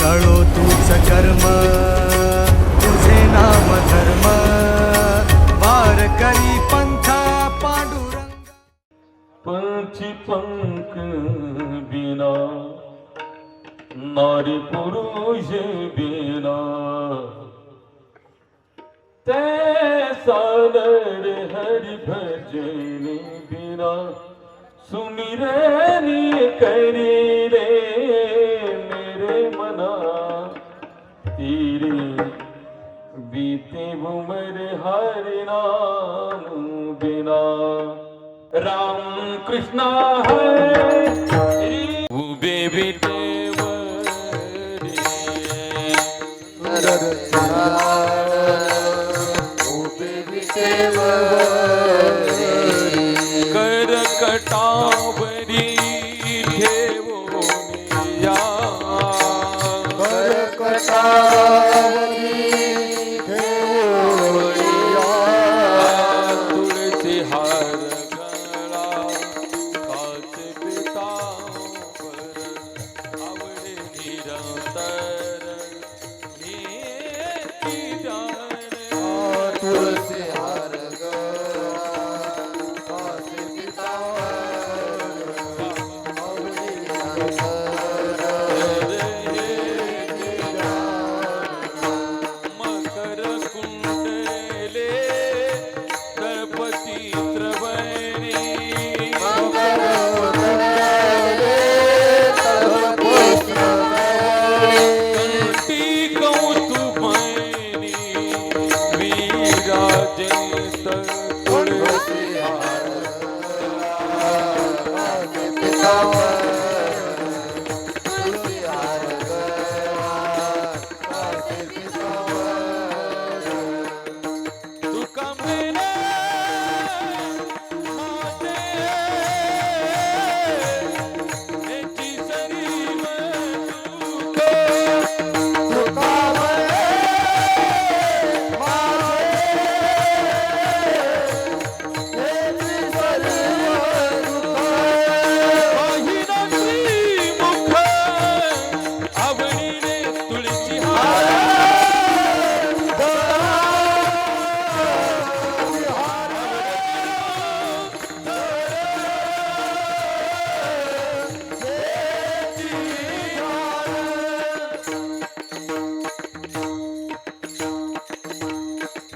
قالو توجا ચર્મ તુજે નાવ ધર્મ વાર કરી પંથા પાંડુરંગ પંખી પંખ વિના নর પુરુષે વિના તેસનર હરિ ભજૈ નિ વિના સુમી રે ની કૈરે भ्रमर हरि नाम बिना राम कृष्णा हरे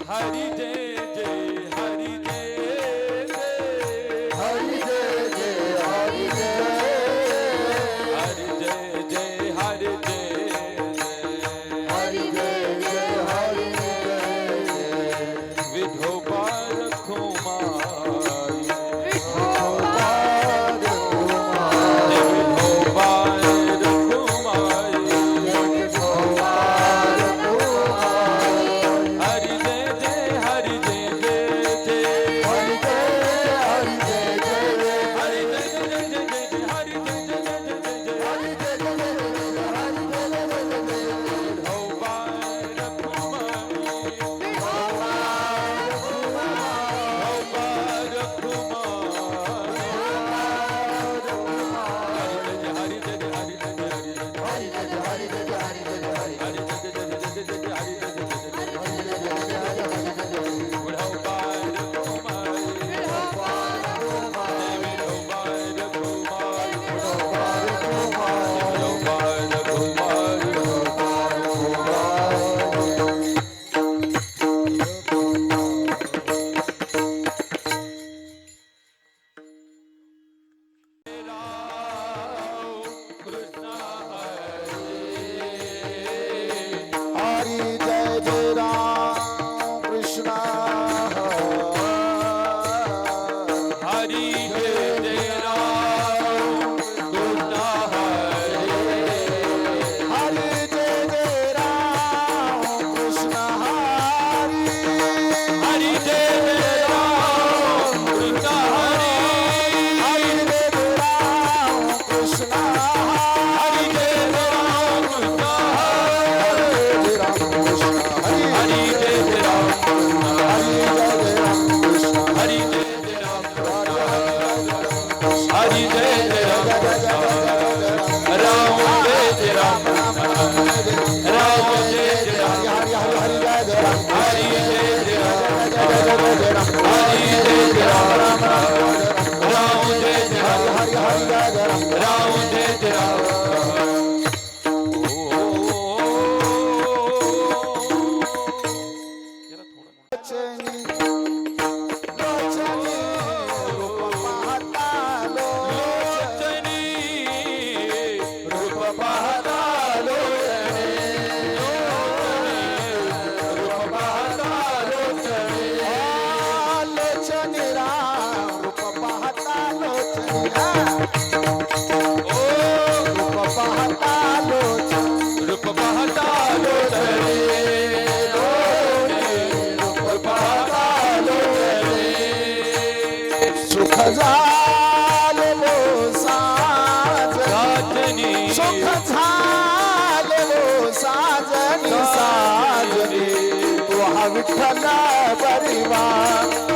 Hari Day. பரிவான்